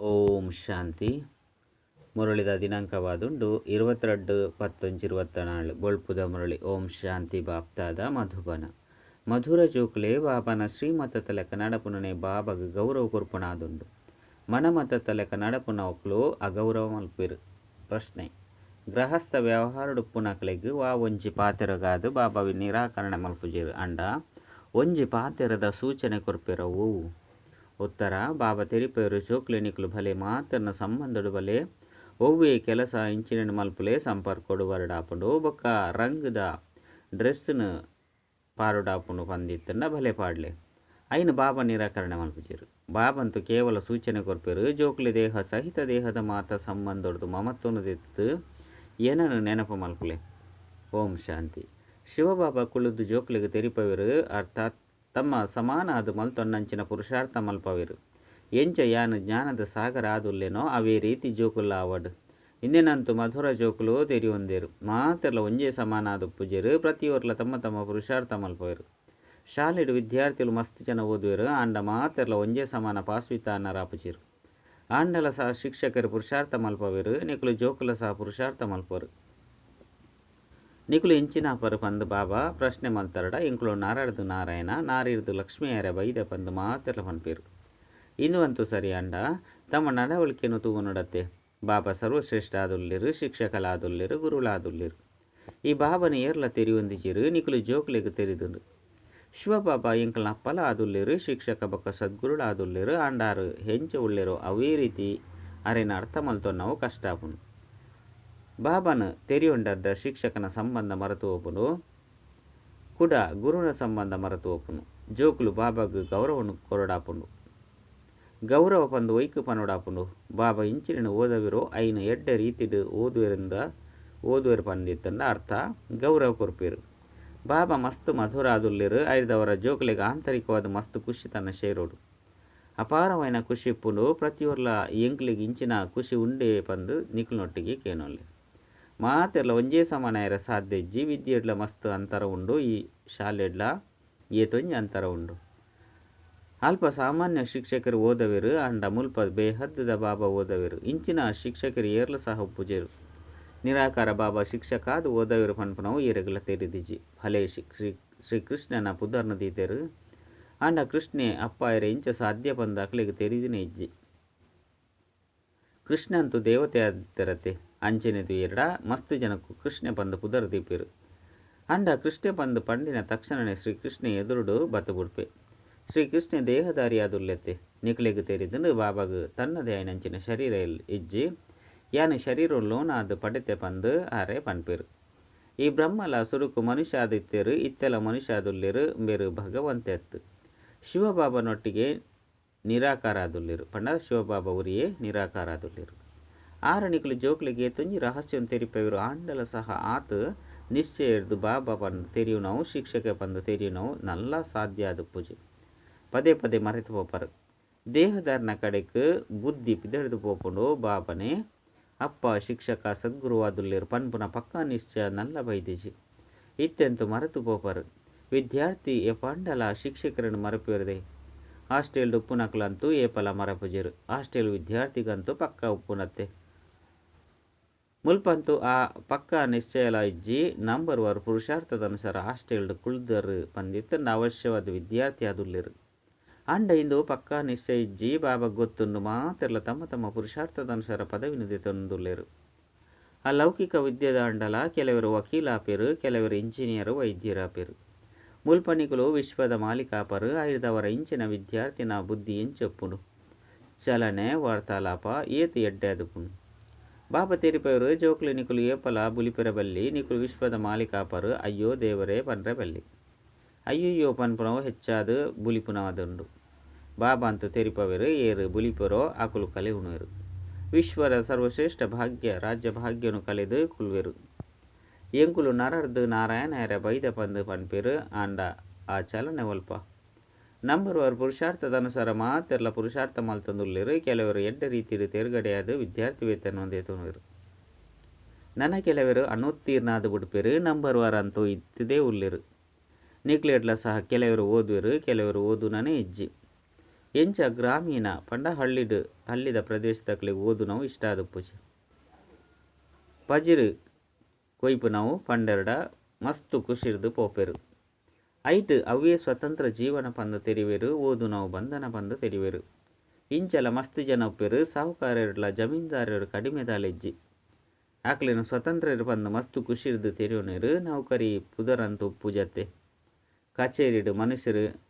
ಓಂ ಶಾಂತಿ. ಮುರಳಿದ ದಿನಾಂಕವಾದುಂಡು ಇರುವತ್ತೆರಡು ಪತ್ತೊಂಜಿ ಇರುವತ್ತ ನಾಳು ಬೊಳ್ಪುದ ಮುರಳಿ. ಓಂ ಶಾಂತಿ ಬಾಪ್ತಾದ ಮಧುಬನ. ಮಧುರ ಜೋಕ್ಲೆ ಬಾಬನ ಶ್ರೀಮತ ತಲೆಕ ನಡಪುನನೆ ಬಾಬಗ ಗೌರವ ಕೊರ್ಪುನಾದುಂಡು. ಮನಮತ ತಲೆಕ ನಡಪುನ ಒಕ್ಲು ಅಗೌರವ ಮಲ್ಪಿರು ಪ್ರಶ್ನೆ. ಗೃಹಸ್ಥ ವ್ಯವಹಾರಡು ಪುನಕ್ಲೆಗ್ ವಾ ಒಂಜಿ ಪಾತೆರಗಾದು ಬಾಬಾವಿ ನಿರಾಕರಣೆ ಮಲ್ಪುಜಿರು ಅಂಡ. ಒಂಜಿ ಪಾತೆರದ ಸೂಚನೆ ಕೊರ್ಪಿರವು. ಉತ್ತರ ಬಾಬಾ ತೆರಿಪೇರು ಜೋಕ್ಲಿನಿಕ್ಲು ಭಲೆ ಮಾತನ್ನ ಸಂಬಂಧಡು ಬಲೆ ಒವ್ವೆ ಕೆಲಸ ಇಂಚಿನ ಮಲ್ಪುಲೆ ಸಂಪರ್ಕೊಡು ವರಡಾಪುಂಡು. ಬೊಕ್ಕ ರಂಗದ ಡ್ರೆಸ್ಸನ್ನು ಪಾರುಡಾಪುಂಡು ಪಂದಿತ್ತನ್ನ ಭಲೆ ಪಾಡ್ಲೆ. ಅಯಿನ ಬಾಬಾ ನಿರಾಕರಣೆ ಮಲ್ಪುಜಿರು ಬಾಬಂತು ಕೇವಲ ಸೂಚನೆ ಕೊರ್ಪೇರು. ಜೋಕ್ಲಿ ದೇಹ ಸಹಿತ ದೇಹದ ಮಾತ ಸಂಬಂಧೊಡ್ದು ಮಮತ್ವನು ದೆತ್ತು ಏನನ್ನು ನೆನಪು ಮಲ್ಪುಲೆ? ಓಂ ಶಾಂತಿ. ಶಿವಬಾಬಾ ಕುಳಿದು ಜೋಕ್ಲಿಗೆ ತೆರಿಪವಿರು. ಅರ್ಥಾತ್ ತಮ್ಮ ಸಮಾನ ಅದು ಮಲ್ತೊನ್ನಂಚಿನ ಪುರುಷಾರ್ಥ ಮಲ್ಪವಿರು. ಎಂಚ ಯಾನು ಜ್ಞಾನದ ಸಾಗರ ಆದುಲ್ಲೇನೋ ಅವೇ ರೀತಿ ಜೋಕುಲ್ಲ ಆವಡು. ಇಂದಿನಂತೂ ಮಧುರ ಜೋಕುಲು ತೆರಿಯೊಂದೇರು. ಮಾತೆಲ್ಲ ಒಂಜೇ ಸಮಾನ ಆದು ಪೂಜೆರು ಪ್ರತಿಯೊರ್ಲ ತಮ್ಮ ತಮ್ಮ ಪುರುಷಾರ್ಥ ಮಲ್ಪವಿರು. ಶಾಲೆಡು ವಿದ್ಯಾರ್ಥಿಗಳು ಮಸ್ತ್ ಜನ ಓದುವರು, ಆಂಡ ಮಾತೆಲ್ಲ ಒಂಜೇ ಸಮಾನ ಪಾಸ್ವಿತ ಅನ್ನರಾಪುಜಿರು ಆಂಡಲ ಸಹ ಶಿಕ್ಷಕರು ಪುರುಷಾರ್ಥ ಮಲ್ಪವಿರು ನಿಕುಲು ಜೋಕುಲ ಸಹ ಪುರುಷಾರ್ಥ ಮಲ್ಪರು. ನಿಕುಲು ಪರು ಪಂದು ಬಾಬಾ, ಪ್ರಶ್ನೆ ಮಲ್ತರಡ ಇಂಕುಲು ನಾರಾಡ್ದು ನಾರಾಯಣ, ನಾರಿರ್ದು ಲಕ್ಷ್ಮಿಯರ ಬೈದ ಪಂದು ಮಾತೆಲ್ಲ ಪನ್ಪಿರು ಇನ್ನುವಂತೂ ಸರಿ ಅಂಡ, ತಮ್ಮ ನಡವಳಿಕೆಯನ್ನು ತೂಗು ನೋಡತ್ತೆ. ಬಾಬಾ ಸರ್ವಶ್ರೇಷ್ಠ ಆದುಲ್ಲಿರು ಶಿಕ್ಷಕಲಾದುಲ್ಲಿರು ಗುರುಳಾದುಲ್ಲಿರು ಈ ಬಾಬನ ಏರ್ಲ ತೆರಿಯೊಂದಿಚಿರು ನಿಕುಲು ಜೋಕ್ಲೆಗ್ ತೆರಿದುಂಡು. ಶಿವಬಾಬಾ ಇಂಕಲ್ನ ಅಪ್ಪಲ ಆದುಲ್ಲಿರು ಶಿಕ್ಷಕ ಬೊಕ್ಕ ಸದ್ಗುರುಳಾದುಲ್ಲಿರು ಅಂಡಾರು ಹೆಂಚ ಉಳ್ಳಿರು, ಅವೇ ರೀತಿ ಅರೆನ ಅರ್ಥ ಮಲ್ತೊನ್ನವು ಕಷ್ಟ ಆಪುಂಡು ಬಾಬನ ತೆರಿಯೊಂಡದ್ದ ಶಿಕ್ಷಕನ ಸಂಬಂಧ ಮರೆತು ಹೋಪುನು ಕುಡ ಗುರುನ ಸಂಬಂಧ ಮರೆತು ಹೋಪುನು ಜೋಕುಲು ಬಾಬಾಗ ಗೌರವನು ಕೊರಡಾಪುಂಡು. ಗೌರವ ಪಂದು ಒಯ್ಕು ಪನೋಡಾಪುಂಡು ಬಾಬಾ ಇಂಚಿನ ಓದವಿರೋ ಐನ ಎಡ್ಡ ರೀತಿಡು ಓದುವರಿಂದ ಓದುವರು ಪಂದಿತ್ತಂದ ಅರ್ಥ ಗೌರವ ಕೊರ್ಪೇರು. ಬಾಬಾ ಮಸ್ತ್ ಮಧುರಾದುಲ್ಲಿರು ಐದವರ ಜೋಕುಲಿಗೆ ಆಂತರಿಕವಾದ ಮಸ್ತ್ ಖುಷಿ ತನ್ನ ಶೇರೋಡು. ಅಪಾರವೈನ ಖುಷಿ ಇಪ್ಪುಂಡು. ಪ್ರತಿಯೊರ್ಲ ಎಂಕ್ಲಿಗೆ ಇಂಚಿನ ಖುಷಿ ಉಂಡೆ ಪಂದು ನಿಖಲ್ನೊಟ್ಟಿಗೆ ಕೇನೊಲ್ಲೆ. ಮಾತೆರ್ಲ ಒಂಜೇ ಸಮಾನ ಇರ ಸಾಧ್ಯ ಇಜ್ಜಿ. ವಿದ್ಯೆಡ್ಲ ಮಸ್ತ್ ಅಂತರ ಉಂಡು, ಈ ಶಾಲೆಡ್ಲ ಏತೊಂಜಿ ಅಂತರ ಉಂಡು. ಅಲ್ಪ ಸಾಮಾನ್ಯ ಶಿಕ್ಷಕರು ಓದವಿರು, ಅಂಡ ಮುಲ್ಪ ಬೇಹದ್ದದ ಬಾಬಾ ಓದವಿರು. ಇಂಚಿನ ಶಿಕ್ಷಕರು ಏರ್ಲ ಸಹ ಪೂಜೆರು ನಿರಾಕಾರ ಬಾಬಾ ಶಿಕ್ಷಕಾದು ಓದವಿರು ಪನ್ಪನವು ತೆರೆದಿಜಿ ಭಲೇ ಶ್ರೀ, ಶ್ರೀಕೃಷ್ಣನ ಪುದರ್ನ ದೀತೆರು. ಅಂಡ ಕೃಷ್ಣೆ ಅಪ್ಪ ಇರ ಇಂಚ ಸಾಧ್ಯ ಬಂದ ಅಕ್ಲಿಗೆ ತೆರಿದಿನ ಇಜ್ಜಿ. ಕೃಷ್ಣ ಅಂತೂ ದೇವತೆ ಆದಿರತೆ ಅಂಚನೆದು ಎರಡ, ಮಸ್ತ್ ಜನಕು ಕೃಷ್ಣ ಪಂದ್ ಪುದರ್ ದೀಪಿರು ಅಂಡ ಕೃಷ್ಣ ಪಂದ್ ಪಂಡಿನ ತಕ್ಷಣನೇ ಶ್ರೀಕೃಷ್ಣ ಎದುರುಡು ಬತ್ತು ಬುಡ್ಪೆ ಶ್ರೀಕೃಷ್ಣ ದೇಹದಾರಿಯಾದುಲ್ಲೆತ್ತೆ ನಿಕ್ಲೆಗ್ ತೆರಿದು ಬಾಬಾಗ ತನ್ನದೇ ಆಯ್ನಂಚಿನ ಶರೀರ ಇಜ್ಜಿ, ಯಾನು ಶರೀರ ಅದು ಪಡೆತೆ ಪಂದು ಆರೆ ಪನ್ಪೇರು. ಈ ಬ್ರಹ್ಮಲ ಸುರುಕು ಮನುಷ್ಯ ಆದಿತ್ಯರು ಇತ್ತೆಲ ಮನುಷ್ಯ ಆದುಲ್ಲಿರು ಬೇರು ಭಗವಂತ ಎತ್ತು ಶಿವಬಾಬನೊಟ್ಟಿಗೆ ನಿರಾಕಾರ ಆದುಲ್ಲಿರು ಪಂಡ ಶಿವಬಾಬಾ ಉರಿಯೇ ನಿರಾಕಾರ ಆರಣಿಕಲು ಜೋಕ್ಲಿಗೆ ತುಂಜಿ ರಹಸ್ಯವನ್ನು ஆண்டல ಆಂಡಲ ಸಹ ಆತ ನಿಶ್ಚಯ பாபா ಬಾಬಾ ತೆರಿಯು ನಾವು ಶಿಕ್ಷಕ ಪಂದು ತೆರಿಯು ನಾವು ನಲ್ಲ ಆದ ಪೂಜೆ. ಪದೇ ಪದೇ ಮರೆತು ಪೋಪರು ದೇಹದಾರನ ಕಡೆಗೆ ಬುದ್ಧಿ ಪಿದೆಡ್ದು ಪೋಪುಂಡು ಬಾಬನೆ, ಅಪ್ಪ ಶಿಕ್ಷಕ ಸದ್ಗುರುವಾದುಲ್ಲಿರು ಪನ್ಪುನ ಪಕ್ಕ ನಿಶ್ಚಯ, ನಲ್ಲ ಬೈದಿಜಿ. ಇತ್ತೆಂತು ಮರೆತು ಪೋಪರು ವಿದ್ಯಾರ್ಥಿ ಎ ಪಂಡಲ ಶಿಕ್ಷಕರನ್ನು ಮರಪಿರದೆ ಹಾಸ್ಟೆಲ್ ಉಪ್ಪುನಕ್ಲಂತೂ ಏಪಲ ಮರಪುಜರು. ಹಾಸ್ಟೆಲ್ ವಿದ್ಯಾರ್ಥಿಗಂತೂ ಪಕ್ಕ ಉಪ್ಪುನತ್ತೆ. ಮುಲ್ಪಂತೂ ಆ ಪಕ್ಕ ನಿಶ್ಚಯಲ ಇಜ್ಜಿ ನಂಬರ್ ವರ್ ಪುರುಷಾರ್ಥದನುಸಾರ ಹಾಸ್ಟೆಲ್ ಕುಳ್ದರ್ ಪಂದಿತ್ತ ಅವಶ್ಯವಾದ ವಿದ್ಯಾರ್ಥಿ ಅದುಲ್ಲಿರು ಅಂಡ ಇಂದು ಪಕ್ಕ ನಿಶ್ಚಯ ಇಜ್ಜಿ ಬಾಬಾ ಗೊತ್ತುಂಡು ಮಾತೆಲ್ಲ ತಮ್ಮ ತಮ್ಮ ಪುರುಷಾರ್ಥದನುಸಾರ ಪದವಿನಿದೆ ತಂದುಲ್ಲೇರು ಆ ಲೌಕಿಕ ವಿದ್ಯೆದ ಅಂಡಲ ಕೆಲವರು ವಕೀಲಾಪೇರು ಕೆಲವರು ಇಂಜಿನಿಯರು ವೈದ್ಯರಾಪೇರು ಮುಲ್ಪನಿಗಳು ವಿಶ್ವದ ಮಾಲೀಕಾಪರು ಐದವರ ಇಂಚಿನ ವಿದ್ಯಾರ್ಥಿನ ಬುದ್ಧಿ ಎಂಚೊಪ್ಪುನು ಚಲನೆ ವಾರ್ತಾಲಾಪ ಏತು ಎಡ್ಡೆ ಅದುಪುನು ಬಾಬಾ ತೆರಿಪವರು ಜೋಕ್ಲಿ ನಿಕುಲು ಏಪಲ ಬುಲಿಪಿರಬಲ್ಲಿ, ನಿಕುಲು ವಿಶ್ವದ అయ్యో ದೇವರೇ ಪನ್ರಬಲ್ಲಿ. ಅಯ್ಯಯ್ಯೋ ಪನ್ಪುನವು ಹೆಚ್ಚಾದ ಬುಲಿಪುನವದುಂಡು ಬಾಬಾ ಅಂತೂ ತೆರಿಪವರು ಏರು ಬುಲಿಪುರೋ ಆಕುಲು ಕಲೆ ಉಣುವರು ವಿಶ್ವರ ಸರ್ವಶ್ರೇಷ್ಠ ಭಾಗ್ಯ, ರಾಜ್ಯ ಭಾಗ್ಯನು ಕಲೆದು ಕುಲ್ವೆರು. ಎಂಕುಲು ನರರ್ದು ನಾರಾಯಣರ ಬೈದ ಪಂದು ಪನ್ಪೇರು, ಆಂಡ ಆ ಚಲನೆ ಒಲ್ಪ ನಂಬರ್ ವರ್ ಪುರುಷಾರ್ಥದ ಅನುಸಾರ ಮಾತೆಲ್ಲ ಪುರುಷಾರ್ಥ ಮಲ್ತಂದುಲ್ಲಿರು ಕೆಲವರು ಎಡ್ಡ ರೀತಿಯಲ್ಲಿ ತೇರ್ಗಡೆಯಾದ ವಿದ್ಯಾರ್ಥಿ ವೇತನ ಹೊಂದಿತುವರು ನನ್ನ ಕೆಲವರು ಅನುತ್ತೀರ್ಣಾದ ಬಿಡ್ಪಿರು ನಂಬರ್ ವರ್ ಅಂತೂ ಇತ್ತಿದೇ ಉಲ್ಲಿರು ನಿಕ್ಲೇಟ್ಲ ಸಹ ಕೆಲವರು ಓದುವರು, ಕೆಲವರು ಓದುನನೇ ಇಜ್ಜಿ. ಎಂಚ ಗ್ರಾಮೀಣ ಪಂಡ ಹಳ್ಳಿಡ್ ಹಳ್ಳಿದ ಪ್ರದೇಶದಕ್ಲೆ ಓದು ನಾವು ಇಷ್ಟ ಆದುಪ್ಪುಜಿ ಪಜಿರು, ಕೊಯ್ಪು ನಾವು, ಪಂಡೆರಡ, ಮಸ್ತು ಖುಷಿರ್ದು ಪೋಪೆರು. ಐಟ್ ಅವೇ ಸ್ವತಂತ್ರ ಜೀವನ ಪಂದ ತೆರಿವೆರು, ಓದು ನಾವು ಬಂಧನ ಪಂದ ತೆರಿವೆರು. ಇಂಚಲ ಮಸ್ತ್ ಜನ ಉಪ್ಪೆರು ಸಾಹುಕಾರರ್ಲ ಜಮೀನ್ದಾರರು ಕಡಿಮೆ ದಾಲೆಜ್ಜಿ. ಆಕ್ಲಿನ ಸ್ವತಂತ್ರ ಪಂದ ಮಸ್ತ್ ಖುಷಿರ್ದು ತೆರಿಯೋನೇರು, ನೌಕರಿ ಪುದರಂತ ಉಪ್ಪು ಕಚೇರಿ ಕಚೇರಿಡು ಮನುಷ್ಯರು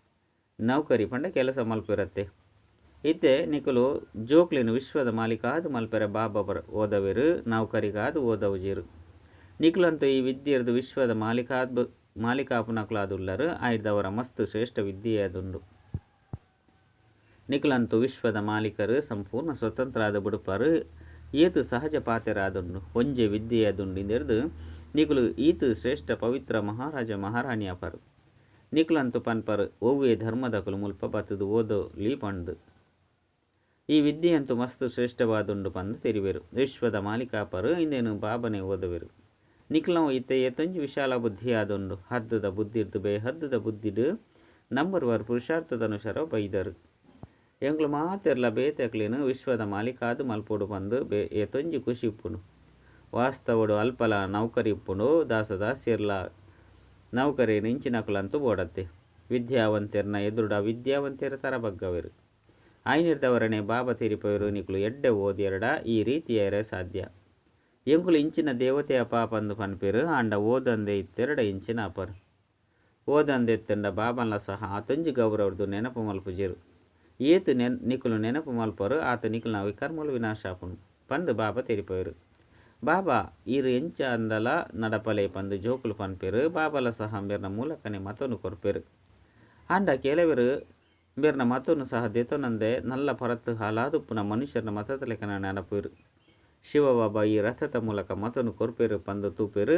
ನೌಕರಿ ಪಂಡ ಕೆಲಸ ಮಲ್ಪಿರತ್ತೆ. ಇತ್ತೆ ನಿಕುಲು ಜೋಕ್ಲಿನ ವಿಶ್ವದ ಮಾಲೀಕಾದ ಮಲ್ಪೆರ ಬಾಬ ಬರ ಓದವೆರು, ನೌಕರಿಗಾದು ಓದವುಜಿರು ನಿಕುಲಂತೂ ಈ ವಿದ್ಯೆರ್ದು ವಿಶ್ವದ ಮಾಲೀಕಾದ್ ಮಾಲೀಕಾಪುನಕುಲಾದುಲ್ಲರು ಆಯ್ದವರ ಮಸ್ತ್ ಶ್ರೇಷ್ಠ ವಿದ್ಯೆಯದುಂಡು ನಿಖಲಂತು ವಿಶ್ವದ ಮಾಲೀಕರು ಸಂಪೂರ್ಣ ಸ್ವತಂತ್ರ ಆದ ಬುಡುಪರು, ಏತು ಸಹಜ ಪಾತೆರಾದುಂಡು ಒಂಜೆ ವಿದ್ಯೆಯದುಂಡಿಂದೆರ್ದು ನಿಖಲು ಈತು ಶ್ರೇಷ್ಠ ಪವಿತ್ರ ಮಹಾರಾಜ ಮಹಾರಾಣಿಯಪರು. ಪನ್ಪರು ಪನ್ಪರ್ ಧರ್ಮದ ಧರ್ಮದಕುಲು ಮುಲ್ಪ ಬತ್ತದು ಓದೋಲಿ ಪಂಡು ಈ ವಿದ್ಯೆಯಂತೂ ಮಸ್ತು ಶ್ರೇಷ್ಠವಾದುಂಡು ಪಂದು ತೆರಿವೆರು. ವಿಶ್ವದ ಮಾಲೀಕಾಪರು ಇಂದೇನು ಬಾಬನೆ ಓದುವೆರು. ನಿಕ್ಲಂ ಇತ್ತೆ ಎತ್ತೊಂಜಿ ವಿಶಾಲ ಬುದ್ಧಿ ಆದುಂಡು. ಹದ್ದದ ಬುದ್ಧಿರ್ದು ಬೇ, ಹದ್ದದ ಬುದ್ಧಿಡು ನಂಬರ್ ವರ್ ಪುರುಷಾರ್ಥದನುಸಾರ ಬೈದರು. ಎಂಗ್ಲು ಮಾತೆರ್ಲ ಬೇತೆಕ್ಲಿನು ವಿಶ್ವದ ಮಾಲೀಕಾದು ಮಲ್ಪೋಡು ಬಂದು ಬೇ ಖುಷಿ ಇಪ್ಪುನು. ವಾಸ್ತವಡು ಅಲ್ಪಲ ನೌಕರಿ ಇಪ್ಪುಂಡು ದಾಸದಾಸಿರ್ಲ ನೌಕರಿ ನಿಂಚಿನಕುಲಂತೂ ಓಡತ್ತೆ. ವಿದ್ಯಾವಂತೆರ್ನ ಎದುರುಡ ವಿದ್ಯಾವಂತೆರ ತರಬಗ್ಗವೆರು ಆಯ್ನಿರ್ದವರನೆ ಬಾಬಾ ತಿರಿಪವರು ನಿಕ್ಲು ಎಡ್ಡೆ ಓದಿಯರಡ ಈ ರೀತಿಯರೆ ಸಾಧ್ಯ. ಎಂಕುಲು ಇಂಚಿನ ದೇವತೆಯ ಪಾಪಂದು ಪನ್ಪೆರು ಆಂಡ ಓದಂದೆ ಇತ್ತೆರಡ ಇಂಚಿನ ಅಪರ್ ಓದಂದೆತ್ತಂಡ ಬಾಬನ್ಲ ಸಹ ಆತೊಂಜಿ ಗೌರವರ್ದು ನೆನಪು ಮಲ್ಪುಜೆರು ಏತು ನೆನ್ ನಿಕುಲು ನೆನಪು ಮಲ್ಪರು ಆತ ನಿಕುಲು ನಾವು ಕರ್ಮಲು ವಿನಾಶ ಆಪುನು ಪಂದು ಬಾಬಾ ತೆರಿಪವರು ಬಾಬಾ ಈರು ಎಂಚ ಅಂದಲ ನಡಪಲೆ ಪಂದು ಜೋಕುಲು ಪನ್ಪೆರು ಬಾಬಲ ಸಹ ಮೆರ್ನ ಮೂಲಕನೆ ಮತನು ಕೊರ್ಪೆರು ಆಂಡ ಕೆಲವರು ಮೆರ್ನ ಮತನು ಸಹ ದೆತೊನಂದೆ ನಲ್ಲ ಪರತ್ತು ಹಾಲಾದುಪ್ಪುನ ಮನುಷ್ಯರ ಮತದ ಲೆಕ್ಕನ ನೆನಪುರು ಶಿವಬಾಬಾ ಈ ರಥದ ಮೂಲಕ ಮತನು ಕೊರ್ಪೆರು, ಪಂದು ತೂಪೆರು,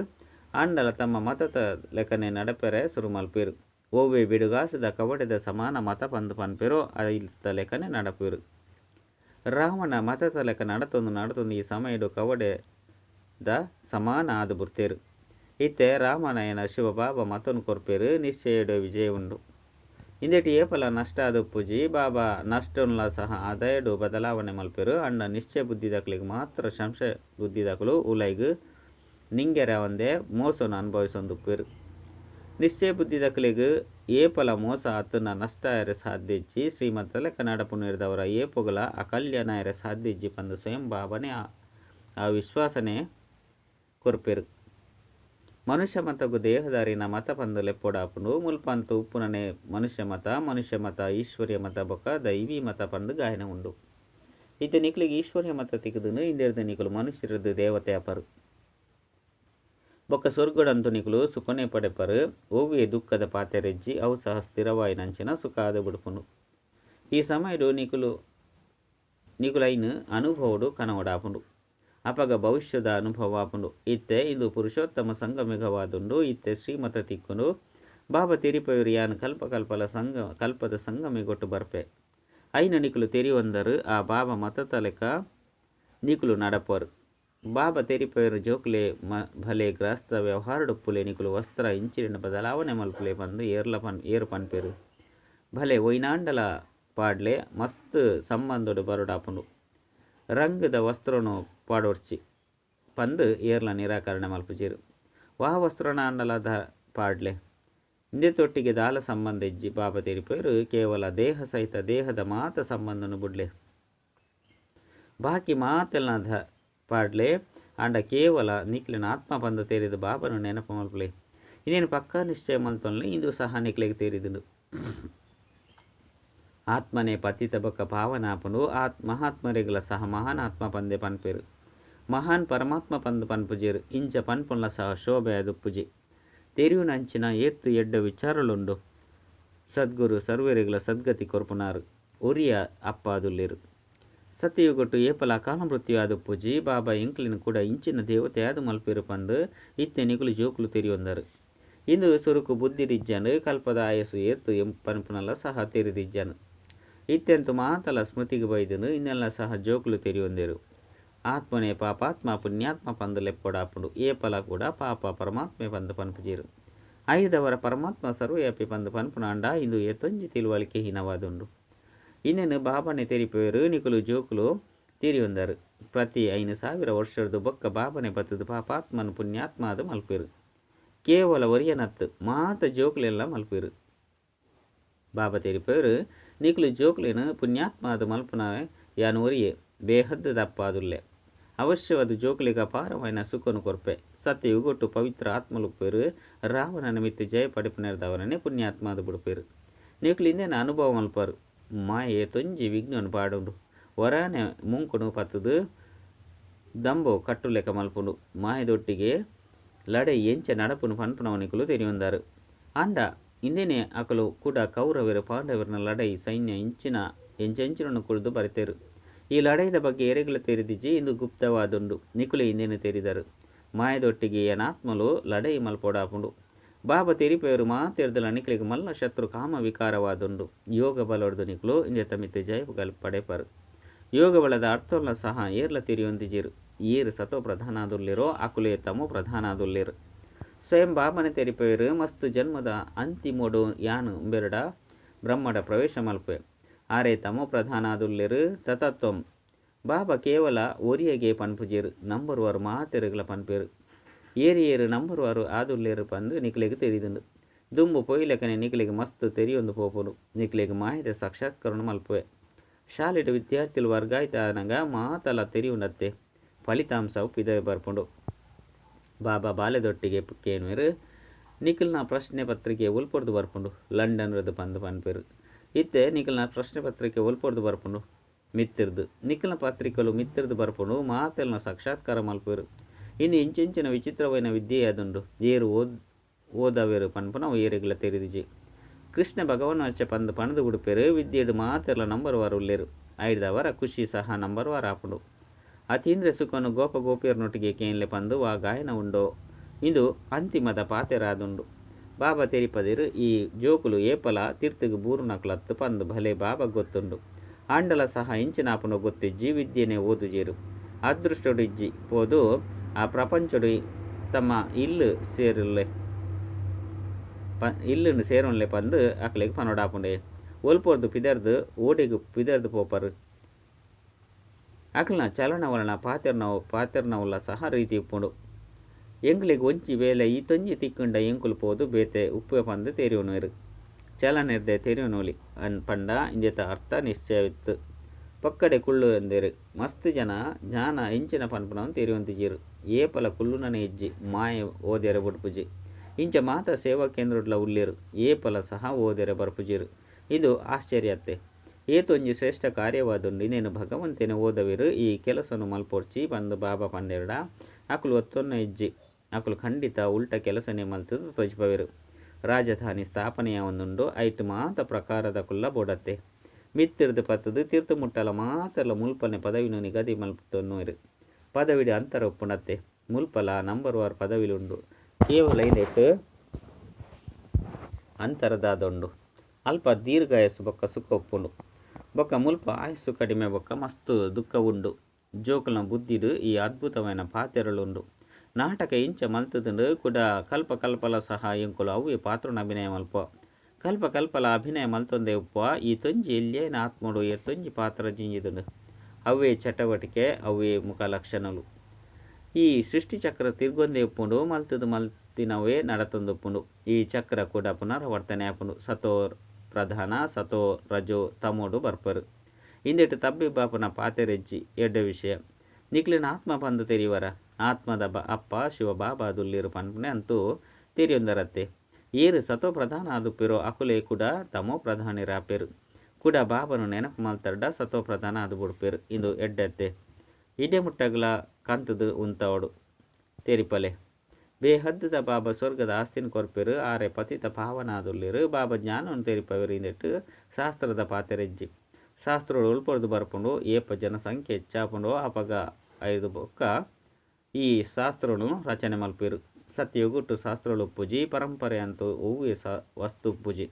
ಆಂಡಲ ತಮ್ಮ ಮತದ ಲೆಕ್ಕನೆ ನಡಪೆರೆ ಸುರು ಮಲ್ಪೆರು ಓವೆ ಬಿಡುಗಾಸದ ಕವಡೆದ ಸಮಾನ ಮತ ಪಂದು ಪನ್ಪೆರು ಐತ ಲೆಕ್ಕನೆ ನಡಪೆರು. ರಾವಣ ಮತದ ಲೆಕ್ಕ ನಡತೊಂದು ನಡತೊಂದು ಈ ಸಮಯಡು ಕವಡೆ ದ ಸಮಾನ ಆದ ಬುರ್ತೇರು. ಇತ್ತೆ ರಾಮನಯನ ಶಿವಬಾಬಾ ಮತನು ಕೊರ್ಪೇರು, ನಿಶ್ಚಯಡು ವಿಜಯ ಉಂಡು ಏಪಲ ನಷ್ಟ ಆದ ಪೂಜಿ. ಬಾಬಾ ನಷ್ಟನ್ಲ ಸಹ ಆದಾಯಡು ಬದಲಾವಣೆ ಮಲ್ಪಿರು. ಅಂಡ ನಿಶ್ಚಯ ದಾಖಲೆಗೆ ಮಾತ್ರ ಸಂಶಯ ಬುದ್ಧಿದಕಲು ಉಲೈಗ್. ನಿಂಗೆರ ಒಂದೇ ಮೋಸನ ಅನುಭವಿಸೊಂದುಪ್ಪೆರು ನಿಶ್ಚಯ ಬುದ್ಧಿದಕ್ಲಿಗೆ ಏಪಲ ಮೋಸ ಅತ್ತನ ನಷ್ಟ ಎರೆ ಸಾಧ್ಯಜ್ಜಿ ಶ್ರೀಮಂತ ಕನ್ನಡ ಪುಣ್ಯದವರ ಏಪುಗಳ ಅಕಲ್ಯಾಣ ಎರೆ ಸಾಧ್ಯಜ್ಜಿ ಪಂದು ಸ್ವಯಂ ಭಾವನೆ ಆ ವಿಶ್ವಾಸನೆ ಕೊರ್ಪೆರು. ಮನುಷ್ಯ ಮತಗು ದೇಹದಾರಿನ ಮತ ಪಂದು ಲೆಪ್ಪೊಡಾಪುಂಡು ಮುಲ್ಪಂತು ಉಪ್ಪುನನೆ ಮನುಷ್ಯ ಮತ ಮನುಷ್ಯ ಮತ, ಈಶ್ವರ್ಯ ಮತ ಬೊಕ ದೈವಿ ಮತ ಪಂದು ಗಾಯನ ಉಂಡು. ಇತ್ತೆ ನಿಕ್ಲಿಗೆ ಈಶ್ವರ್ಯ ಮತ ತಿಕ್ಕುದುನು ಇಂದೆರ್ದು ನಿಕುಲು ಮನುಷ್ಯರದ್ದು ದೇವತೆ ಅಪರು. ಬೊಕ್ಕ ಸ್ವರ್ಗಡಂತು ನಿಕುಲು ಸುಖನೆ ಪಡೆಪರು, ಓವಿಯ ದುಃಖದ ಪಾತೆರೆಜ್ಜಿ, ಅವು ಸಹ ಸ್ಥಿರವಾಯಿ ನಂಚಿನ ಸುಖ ಆದ ಬಿಡುಪುಂಡು. ಈ ಸಮಯಡು ನಿಕುಲು, ನಿಕುಲೈನ್ ಅನುಭವಡು ಕನವಡಾಪುಂಡು. ಅಪಗ ಭವಿಷ್ಯದ ಅನುಭವ ಆಪುಂಡು ಇತ್ತೆ ಇಂದು ಪುರುಷೋತ್ತಮ ಸಂಗಮಿಗವಾದುಂಡು. ಇತ್ತೆ ಶ್ರೀಮತ ತಿಕ್ಕುಂಡು ಬಾಬಾ ತೆರಿಪಯರು ಯಾನ್ ಕಲ್ಪ ಕಲ್ಪಲ ಸಂಗ, ಕಲ್ಪದ ಸಂಗಮಿಗೊಟ್ಟು ಬರ್ಪೆ. ಐನ ನಿಕುಲು ತೆರಿಯೊಂದರು ಆ ಬಾಬಾ ಮತ ತಲೆಕ ನಿಕುಲು ನಡಪರು. ಬಾಬಾ ತೆರಿಪಯರು ಜೋಕ್ಲೆ ಮ, ಭಲೆ ಗ್ರಾಸ್ತ ವ್ಯವಹಾರಡುಪ್ಪುಲೆ ನಿಕುಲು ವಸ್ತ್ರ ಇಂಚಿನ ಬದಲಾವಣೆ ಮಲ್ಪುಲೆ ಬಂದು ಏರ್ಲ ಪನ್, ಏರು ಪನ್ಪೆರು. ಭಲೆ ಒಯ್ನಾಂಡಲ ಪಾಡ್ಲೆ ಮಸ್ತ್ ಸಂಬಂಧಡು ಬರುಡಾಪುಂಡು. ರಂಗದ ವಸ್ತ್ರನು ಪಾಡೋರ್ಚಿ ಪಂದು ಏರ್ಲ ನಿರಾಕರಣೆ ಮಲ್ಪುಜೇರು ವಾಹ ವಸ್ತ್ರನ ಅಂಡಲದ ಪಾಡ್ಲೆ. ಇಂದೆ ತೊಟ್ಟಿಗೆ ದಾಲ ಸಂಬಂಧ ಇಜ್ಜಿ ಬಾಬ ತೆರಿಪೇರು ಕೇವಲ ದೇಹ ಸಹಿತ ದೇಹದ ಮಾತ ಸಂಬಂಧನು ಬುಡ್ಲೆ. ಬಾಕಿ ಮಾತೆಲ್ನದ ಪಾಡ್ಲೆ ಅಂಡ ಕೇವಲ ನಿಕ್ಲಿನ ಆತ್ಮ ಬಂದ ತೇರಿದ ಬಾಬನು ನೆನಪು ಮಲ್ಪಲೆ. ಇನ್ನೇನು ಪಕ್ಕ ನಿಶ್ಚಯ ಮಲ್ಪಲ್ಲಿ ಇಂದು ಸಹ ನಿಕ್ಲೆಗೆ ತೇರಿದನು ಆತ್ಮನೇ ಪತಿತ ಬಕ್ಕ ಪಾವನಾಪನು, ಆತ್ ಮಹಾತ್ಮರಿಗಳ ಸಹ ಮಹಾನ್ ಆತ್ಮ ಪಂದೆ ಪನ್ಪೆರು. ಮಹಾನ್ ಪರಮಾತ್ಮ ಪಂದು ಪನ್ಪುಜೇರು ಇಂಚ ಪನ್ಪುನ್ಲ ಸಹ ಶೋಭೆ ಪೂಜಿ. ತೆರಿಯುನಂಚಿನ ಏತ್ತು ಎಡ್ಡ ವಿಚಾರಲುಂಡು. ಸದ್ಗುರು ಸರ್ವೇರಿಗಳ ಸದ್ಗತಿ ಕೊರ್ಪುನಾರು. ಒರಿಯ ಅಪ್ಪಾದುಲ್ಲಿರು ಸತ್ಯಯುಗೊಟ್ಟು ಏಪಲ ಕಾಲಮೃತ್ಯು ಮೃತ್ಯು ಪೂಜಿ. ಬಾಬಾ ಎಂಕ್ಲಿನ ಕೂಡ ಇಂಚಿನ ದೇವತೆ ಆದು ಮಲ್ಪೆರು ಪಂದು ಇತ್ತೆ ನಿಗುಲು ಜೋಕುಲು ತೆರಿಯೊಂದರು. ಇಂದು ಸುರುಕು ಬುದ್ಧಿರಿಜ್ಜನು, ಕಲ್ಪದ ಆಯಸ್ಸು ಏತ್ತು ಎಂ ಪನ್ಪುನಲ್ಲ ಸಹ ತೆರೆದಿಜ್ಜನು. ಇತ್ತೆಂತು ಮಾತಲ ಸ್ಮೃತಿಗೆ ಬೈದನು, ಇನ್ನೆಲ್ಲ ಸಹ ಜೋಕುಲು ತೆರಿಯೊಂದೇರು. ಆತ್ಮನೇ ಪಾಪಾತ್ಮ ಪುಣ್ಯಾತ್ಮ ಪಂದು ఏ ಏಪಲ ಕೂಡ ಪಾಪ ಪರಮಾತ್ಮೆ పందు ಪನ್ಪುಜೀರು. ಐದವರ ಪರಮಾತ್ಮ ಸರ್ವವ್ಯಾಪಿ ಪಂದು ಪನ್ಪುನಾಂಡ ಇಂದು ಎತ್ತೊಂಜಿ ತಿಳುವಳಿಕೆ ಹೀನವಾದುಂಡು. ಇನ್ನೇನು ಬಾಬಾನೆ ತೆರಿಪೇರು ನಿಕುಲು ಜೋಕುಲು ತೀರಿ ಒಂದರು ಪ್ರತಿ ಐದು ಸಾವಿರ ವರ್ಷದ್ದು ಬೊಕ್ಕ ಬಾಬನೆ ಬತ್ತದು ಪಾಪಾತ್ಮನ ಪುಣ್ಯಾತ್ಮ ಅದು ಮಲ್ಪೇರು ಕೇವಲ ಒರಿಯನತ್ತು ಮಾತ ಜೋಕುಲೆಲ್ಲ ಮಲ್ಪೇರು ಬಾಬಾ ತೆರಿಪೇರು ನಿಕುಲು ಜೋಕುಲೇನು ಪುಣ್ಯಾತ್ಮ ಅದು ಮಲ್ಪನ ಯಾನು ಒರಿಯೆ, ಬೇಹದ್ದು ದಪ್ಪಾದುಲ್ಲೆ అవశ్యవదు జోకులిక అపారమైన సుఖను కొరపే సత్యయుగొట్టు ಪವಿತ್ರ ಆತ್ಮಲು ಪೇರು ರಾವನ ನಿಮಿತ್ತ ಜಯಪಡಿಪನೆರದವರನ್ನೇ ಪುಣ್ಯಾತ್ಮಾದು ಬುಡುಪೇರು. ನೀಕುಲಿಂದೇನ ಅನುಭವ ಮಲ್ಪಾರು. ಮಾಯೆ ತೊಂಜಿ ವಿಘ್ನನು ಪಾಡುಂಡು. ವರಾನೆ ಮುಂಕುನು ಪತ್ತದು. ದಂಬೋ ಕಟ್ಟು ಲೆಕ್ಕ ಮಲ್ಪುಂಡು. ಮಾಯದೊಟ್ಟಿಗೆ ಲಡೆ ಎಂಚ ನಡಪುನು ಪನ್ಪುನವನಿಕಲು ತೆರಿಯುಂದಾರು ಅಂಡ ಇಂದೇನೆ ಅಕಲು ಕೂಡ ಕೌರವರು ಪಾಂಡವರನ ಲಡೈ ಸೈನ್ಯ ಇಂಚಿನ ಎಂಚೆಂಚಿನನ್ನು ಕುಳಿದು ಬರೆತೇರು. ಈ ಲಡೈದ ಬಗ್ಗೆ ಎರೆಗಳ ತೆರೆದಿಜ್ಜಿ ಇಂದು ಗುಪ್ತವಾದುಂಡು. ನಿಕುಲೆ ಇಂದೇನು ತೆರಿದರು? ಮಾಯದೊಟ್ಟಿಗೆ ಅನಾತ್ಮಲು ಲಡೈ ಮಲ್ಪೋಡಾಪುಂಡು. ಬಾಬಾ ತೆರಿಪೇರು ಮಾತೆರ್ದಲ ನಿಕ್ಲಿಗೆ ಮಲ್ಲ ಶತ್ರು ಕಾಮ ವಿಕಾರವಾದುಂಡು. ಯೋಗ ಬಲೊಡ್ದು ನಿಕ್ಲು ಇಂದೆ ತಮಿತ್ತೆ ಜಯಪುಗಲ್ ಪಡೆಪರು. ಯೋಗ ಬಲದ ಅರ್ಥವಲ್ಲ ಸಹ ಏರ್ಲ ತಿರಿಯೊಂದಿಜಿರು. ಏರು ಸತೋ ಪ್ರಧಾನಾದುಲ್ಲಿರೋ ಅಕುಲೆ ತಮೋ ಪ್ರಧಾನಾದುಲ್ಲಿರು ಸ್ವಯಂ ಬಾಬನ ತೆರಿಪೇರು ಮಸ್ತ್ ಜನ್ಮದ ಅಂತಿಮೋಡು ಯಾನು ಬೆರಡ ಬ್ರಹ್ಮಡ ಪ್ರವೇಶ ಮಲ್ಪೆ. ಆರೆ ತಮೋ ಪ್ರಧಾನಾದುಲ್ಲಿರು ತತತ್ವಂ. ಬಾಬಾ ಕೇವಲ ಒರಿಯಗೆ ಪನ್ಪುಜಿರು ನಂಬರ್ ವಾರು ಮಾತೆರುಗಳ ಪನ್ಪೇರು. ಏರು ಏರು ನಂಬರ್ ವಾರು ಆದುಲ್ಲೇರು ಪಂದು ನಿಕ್ಲೆಗೆ ತೆರಿದುಂಡು. ದುಂಬು ಪೊಯ್ಲೆಕನೆ ನಿಕ್ಲೆಗೆ ಮಸ್ತ್ ತೆರಿಯೊಂದು ಪೋಪುನು ನಿಕ್ಲೆಗೆ ಮಾಹಿತಿ ಸಾಕ್ಷಾತ್ಕರಣ ಮಲ್ಪುವೆ. ಶಾಲೆಡ್ ವಿದ್ಯಾರ್ಥಿಗಳು ವರ್ಗಾಯಿತ ಆನಂಗ ಮಾತಲ ತೆರಿಯುಂಡತ್ತೆ ಫಲಿತಾಂಶವು ಪಿದ ಬರ್ಪುಂಡು. ಬಾಬಾ ಬಾಲ್ಯದೊಟ್ಟಿಗೆ ಕೇನುವೆರು ನಿಖಿಲ್ನ ಪ್ರಶ್ನೆ ಪತ್ರಿಕೆ ಉಲ್ಪೊರ್ದು ಬರ್ಪುಂಡು. ಲಂಡನ್ ರದ್ದು ಪಂದು ಪನ್ಪೇರು. ಇತ್ತೆ ನಿಖಿಲ್ನ ಪ್ರಶ್ನೆ ಪತ್ರಿಕೆ ಒಲ್ಪೊರ್ದು ಬರ್ಪುಂಡು ಮಿತ್ತಿರ್ದು. ನಿಖಿಲ್ನ ಪತ್ರಿಕಲು ಮಿತ್ತಿರ್ದು ಬರ್ಪುಂಡು ಮಾತೆಲ್ನ ಸಾಕ್ಷಾತ್ಕಾರ ಮಲ್ಪೇರು ಇನ್ನು ಇಂಚಿಂಚಿನ ವಿಚಿತ್ರವೈನ ವಿದ್ಯೆ ಅದುಂಡು, ಏರು ಓದ್, ಓದವೇರು ಪನ್ಪುನ ಏರಿಗಳ ತೆರಿದಿಜಿ. ಕೃಷ್ಣ ಭಗವನ್ ಅಚ್ಚ ಪಂದ ಪಣದು ಉಡುಪೇರು, ವಿದ್ಯೆಡು ಮಾತೆಲ್ಲ ನಂಬರ್ ವಾರ ಉಲ್ಲೇರು. ಐಡ್ದವರ ಖುಷಿ ಸಹ ನಂಬರ್ ವಾರ ಆಪುಂಡು. ಅತೀಂದ್ರ ಸುಖನು ಗೋಪ ಗೋಪಿಯರ್ನೊಟ್ಟಿಗೆ ಕೇನ್ಲೆ ಪಂದು ಆ ಗಾಯನ ಉಂಡೋ. ಇದು ಅಂತಿಮದ ಪಾತೆರಾದುಂಡು. ಬಾಬಾ ತೆರಿಪದಿರು ಈ ಜೋಕುಲು ಏಪಲ ಬೂರು ನಕ್ಲತ್ತು ಪಂದು ಭಲೆ ಬಾಬ ಗೊತ್ತುಂಡು. ಆಂಡಲ ಸಹ ಇಂಚಿನಾಪುನ ಗೊತ್ತಿಜ್ಜಿ ವಿದ್ಯೆನೆ ಓದುಜೀರು ಅದೃಷ್ಟಡಿಜ್ಜಿ ಪೋದು ಆ ಪ್ರಪಂಚಡು ತಮ್ಮ ಇಲ್ಲು ಸೇರುಲ್ಲೆ ಪ ಇಲ್ಲುನು ಸೇರೋನ್ಲೆ ಪಂದು ಅಕ್ಲೆಗ್ ಪನೋಡಾಪುಂಡೆ. ಒಲ್ಪೋರ್ದು ಪಿದರ್ದು, ಓಡಿಗು ಪಿದರ್ದು ಪೋಪರು. ಅಕ್ಲನ ಚಲನ ವಲನ ಪಾತೆರ್ನವು ಪಾತೆರ್ನವುಲ್ಲ ಸಹ ರೀತಿ ಉಪ್ಪುಂಡು ಎಂಗ್ಲಿಗೆ ಒಂಚಿ ವೇಲೆ ಈ ತೊಂಜಿ ತಿಕ್ಕುಂಡ ಎಂಕುಲು ಪೋದು ಬೇತೆ ಉಪ್ಪು ಪಂದು ಚಲನೆರ್ದೆ ತೆರಿಯುನೋಲಿ ಅನ್ ಪಂಡ ಇಂಜೆತ ಅರ್ಥ ನಿಶ್ಚಯವಿತ್ತು ಪಕ್ಕಡೆ ಕುಳ್ಳು ಎಂದೇರು ಮಸ್ತ್ ಜನ ಜಾನ ಇಂಚಿನ ಪನ್ಪನವನ್ನು ತೆರಿಯುವಂತಿಜೀರು ಏಪಲ ಕುಲ್ಲುನನೆ ಇಜ್ಜಿ ಮಾಯ ಓದೆರೆ ಬುಡ್ಪುಜಿ ಇಂಚ ಮಾತ ಸೇವಾ ಕೇಂದ್ರಡ್ಲ ಏ ಏಪಲ ಸಹ ಓದೆರೆ ಬರ್ಪುಜಿರು ಇದು ಆಶ್ಚರ್ಯತ್ತೆ ಏತೊಂಜಿ ಶ್ರೇಷ್ಠ ಕಾರ್ಯವಾದುಂಡು ಇನ್ನೇನು ಭಗವಂತನೇ ಓದವಿರು ಈ ಕೆಲಸನು ಮಲ್ಪೊಡ್ಚಿ ಬಂದು ಬಾಬಾ ಪಂದೆರಡ ಅಕುಲು ಒತ್ತೊನ್ನ ಇಜ್ಜಿ ಅಕುಲು ಖಂಡಿತ ಉಲ್ಟ ಕೆಲಸನೇ ಮಲ್ತುದು ತೊಜ್ಪವಿರು ರಾಜಧಾನಿ ಸ್ಥಾಪನೆಯ ಒಂದುಂಡು ಐಟ್ ಮಾತ ಪ್ರಕಾರದ ಕುಲ್ಲ ಬೋಡತ್ತೆ. ಮಿತ್ತಿರ್ದು ಪತ್ತದು ತೀರ್ಥ ಮುಟ್ಟಲ ಮಾತಲ್ಲ ಮುಲ್ಪನೆ ಪದವಿನ ನಿಗದಿ ಮಲ್ಪುತ್ತೊನ್ನೋರು ಪದವಿಡಿ ಅಂತರ ಒಪ್ಪುಣತ್ತೆ. ಮುಲ್ಪಲ ನಂಬರ್ ವಾರ್ ಪದವಿಲುಂಡು. ಕೇವಲ ಇದೆಟ್ಟು ಅಂತರದಾದೊಂಡು. ಅಲ್ಪ ದೀರ್ಘಾಯಸ್ಸು ಬೊಕ್ಕ ಸುಖ ಒಪ್ಪುಂಡು. ಬೊಕ್ಕ ಮುಲ್ಪ ಆಯಸ್ಸು ಕಡಿಮೆ ಬೊಕ್ಕ ಮಸ್ತು ದುಃಖ ಉಂಡು ಜೋಕುಲ ಬುದ್ಧಿಡು ಈ ಅದ್ಭುತమైన ಪಾತೆರಳುಂಡು. ನಾಟಕ ಇಂಚ ಮಲ್ತುದುಂಡು ಕುಡ ಕಲ್ಪ ಕಲ್ಪಲ ಸಹ ಎಂಕುಲು ಈ ಪಾತ್ರನ ಅಭಿನಯ ಮಲ್ಪ. ಕಲ್ಪ ಕಲ್ಪಲ ಅಭಿನಯ ಮಲ್ತೊಂದೆ ಉಪ್ಪ ಈ ತೊಂಜಿ ಇಲ್ಲೇನ ಆತ್ಮಡು ಈ ತೊಂಜಿ ಪಾತ್ರ ಜಿಂಜಿದುಂಡು. ಅವೇ ಚಟವಟಿಕೆ ಅವೇ ಮುಖ ಲಕ್ಷಣಲು. ಈ ಸೃಷ್ಟಿ ಚಕ್ರ ತಿರ್ಗೊಂದೆ ಉಪ್ಪುಂಡು, ಮಲ್ತದು ಮಲ್ತಿನವೇ ನಡತೊಂದುಪ್ಪುಂಡು. ಈ ಚಕ್ರ ಕೂಡ ಪುನರಾವರ್ತನೆ ಆಪುಂಡು. ಸತೋ ಪ್ರಧಾನ ಸತೋ ರಜೋ ತಮೋಡು ಬರ್ಪರು. ಇಂದೆಟ್ ತಬ್ಬಿ ಬಾಪನ ಪಾತೆರೆಜ್ಜಿ ಎಡ್ಡ ವಿಷಯ. ನಿಕ್ಲಿನ ಆತ್ಮ ಬಂದು ತೆರಿವರ. ಆತ್ಮದ ಬ ಅಪ್ಪ ಶಿವ ಬಾಬಾ ದುಲ್ಲಿರು ಪನ್ಪನೆ ಅಂತೂ ತಿರಿಯೊಂದರತ್ತೆ. ಏರು ಸತೋ ಪ್ರಧಾನ ಆದುಪಿರೋ ಅಕುಲೆ ಕೂಡ ತಮೋ ಪ್ರಧಾನಿ ರಾಪೆರು. ಕೂಡ ಬಾಬನು ನೆನಪು ಮಲ್ತರ್ಡ ಸತೋ ಪ್ರಧಾನ ಅದು ಬಿಡ್ಪೇರು. ಇಂದು ಎಡ್ಡತ್ತೆ. ಇಡೆ ಮುಟ್ಟಗಲ ಕಂತದು ಉಂತವಡು. ತೆರಿಪಲೆ. ಬೇಹದ್ದದ ಬಾಬಾ ಸ್ವರ್ಗದ ಆಸ್ತಿನ ಕೊರ್ಪೆರು. ಆರೆ ಪತಿತ ಪಾವನಾದುಲ್ಲಿರು ಬಾಬಾ ಜ್ಞಾನವನ್ನು ತೆರಿಪವರು ಇಂದಿಟ್ಟು ಶಾಸ್ತ್ರದ ಪಾತೆರೆಜ್ಜಿ. ಶಾಸ್ತ್ರಗಳು ಉಳ್ಪೊಡ್ದು ಬರ್ಪುಂಡು. ಏಪ ಜನಸಂಖ್ಯೆ ಹೆಚ್ಚಾಪುಂಡು. ಅಪಗ ಐದು ಬೊಕ್ಕ ಈ ಶಾಸ್ತ್ರನು ರಚನೆ ಮಲ್ಪಿರು. ಸತ್ಯಗುಟ್ಟು ಶಾಸ್ತ್ರಗಳು ಪೂಜಿ, ಪರಂಪರೆ ಅಂತೂ ಹೂವು ಸ ವಸ್ತು ಪೂಜಿ.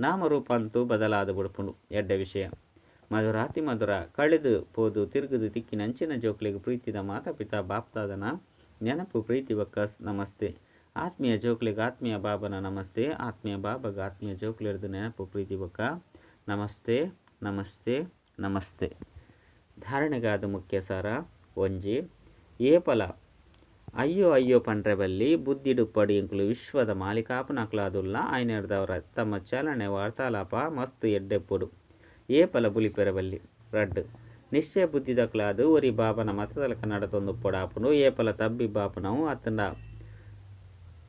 ನಾಮರೂಪ ಅಂತೂ ಬದಲಾದ ಬಿಡ್ಪುಂಡು, ಎಡ್ಡ ವಿಷಯ. ಮಧುರಾತಿ ಮಧುರ, ಕಳೆದು ಪೋದು, ತಿರುಗದು ತಿಕ್ಕಿನಂಚಿನ ಜೋಕ್ಲಿಗೆ ಪ್ರೀತಿದ ಮಾತಾಪಿತಾ ಬಾಪ್ತಾದನ ನೆನಪು ಪ್ರೀತಿ ಬಕ್ಕ ನಮಸ್ತೆ. ಆತ್ಮೀಯ ಜೋಕ್ಲಿಗೆ ಆತ್ಮೀಯ ಬಾಬನ ನಮಸ್ತೆ, ಆತ್ಮೀಯ ಬಾಬಗ ಆತ್ಮೀಯ ಜೋಕ್ಲಿರ್ದು ನೆನಪು ಪ್ರೀತಿ ಬಕ್ಕ ನಮಸ್ತೆ ನಮಸ್ತೆ ನಮಸ್ತೆ. ಧಾರಣೆಗಾದ ಮುಖ್ಯ ಸಾರ ಒಂಜಿ ಏಪಲ ಅಯ್ಯೋ ಅಯ್ಯೋ ಪಂಡ್ರೆ ಬಲ್ಲಿ ಬುದ್ಧಿಡುಪ್ಪಡಿ ಇಂಕ್ಲು ವಿಶ್ವದ ಮಾಲಿಕಾಪನಕ್ಲಾದುಲ್ಲ ఆయన ಹಿಡ್ದವರ ತಮ್ಮ ಚಲನೆ ವಾರ್ತಾಲಾಪ ಮಸ್ತ್ ಎಡ್ಡೆಪ್ಪುಡು ಏಪಲ ಬುಲಿಪೆರ ಬಲ್ಲಿ ರಡ್ಡ್ ನಿಶ್ಚಯ ಬುದ್ಧಿದಕ್ಲಾದು ಒರಿ ಬಾಬನ ಮತದಲಕ ನಡತೊಂದು ಪೊಡಾಪುನು ಏಪಲ ತಬ್ಬಿ ಬಾಪನವು ಅತ್ತಂಡ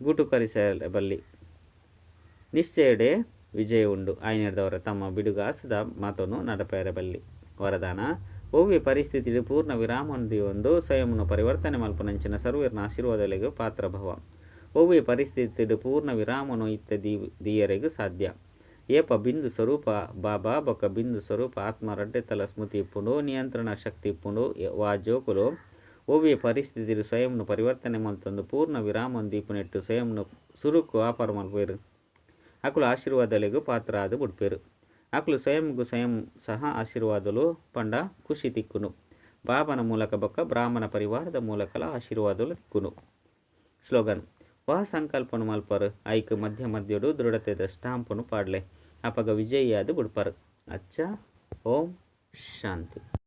ಗುಟುಕರಿಸ ಬಲ್ಲಿ ನಿಶ್ಚಯಡೆ ವಿಜಯ ಉಂಡು ఆయన ಹಿಡ್ದವರ ತಮ್ಮ ಬಿಡುಗಾಸದ ಮಾತನ್ನು ನಡಪೆರ ಬಲ್ಲಿ ವರದಾನ ಓವಿ ಪರಿಸ್ಥಿತಿಯಲ್ಲಿ ಪೂರ್ಣ ವಿರಾಮ ಒಂದು ಸ್ವಯಂನು ಪರಿವರ್ತನೆ ಮಲ್ಪನಂಚಿನ ಸರ್ವೇರ್ನ ಆಶೀರ್ವಾದಲೆಗೂ ಪಾತ್ರಭವ. ಓವಿ ಪರಿಸ್ಥಿತಿ ಪೂರ್ಣ ವಿರಾಮನು ಇತ್ತ ದೀ, ದಿಯರೆಗೂ ಸಾಧ್ಯ. ಏಪ ಬಿಂದು ಸ್ವರೂಪ ಬಾಬಾ ಬೊಕ್ಕ ಬಿಂದು ಸ್ವರೂಪ ಆತ್ಮ ರಡ್ಡೆತಲ ಸ್ಮೃತಿ ಇಪ್ಪುಂಡು ನಿಯಂತ್ರಣ ಶಕ್ತಿ ಇಪ್ಪುಂಡು ವಾ ಜೋಕುಲು ಓವಿಯ ಪರಿಸ್ಥಿತಿ ಸ್ವಯಂನು ಪರಿವರ್ತನೆ ಮಲ್ತೊಂದು ಪೂರ್ಣ ವಿರಾಮ ದೀಪುನೆಟ್ಟು ಸ್ವಯಂನು ಸುರುಕು ಆಪಾರ ಮಲ್ಪೇರು ಅಕುಲು ಆಶೀರ್ವಾದಲೆಗೂ ಪಾತ್ರ ಆದು ಬುಡ್ಪೇರು. ಅಕುಲು ಸ್ವಯಂಗು ಸ್ವಯಂ ಸಹ ಆಶೀರ್ವಾದಲು ಪಂಡ ಖುಷಿ ತಿಕ್ಕುನು. ಬಾಬನ ಮೂಲಕ ಬಕ್ಕ ಬ್ರಾಹ್ಮಣ ಪರಿವಾರದ ಮೂಲಕಲ ಆಶೀರ್ವಾದಲು ತಿಕ್ಕುನು. ಸ್ಲೋಗನ್ ವಾ ಸಂಕಲ್ಪನು ಮಲ್ಪರು, ಐಕ್ ಮಧ್ಯ ಮಧ್ಯಡು ದೃಢತೆದ ಸ್ಟಾಂಪನು ಪಾಡ್ಲೆ. ಅಪಗ ವಿಜಯಿಯಾದ ಬಿಡ್ಪರು ಅಚ್ಚ, ಓಂ, ಶಾಂತಿ.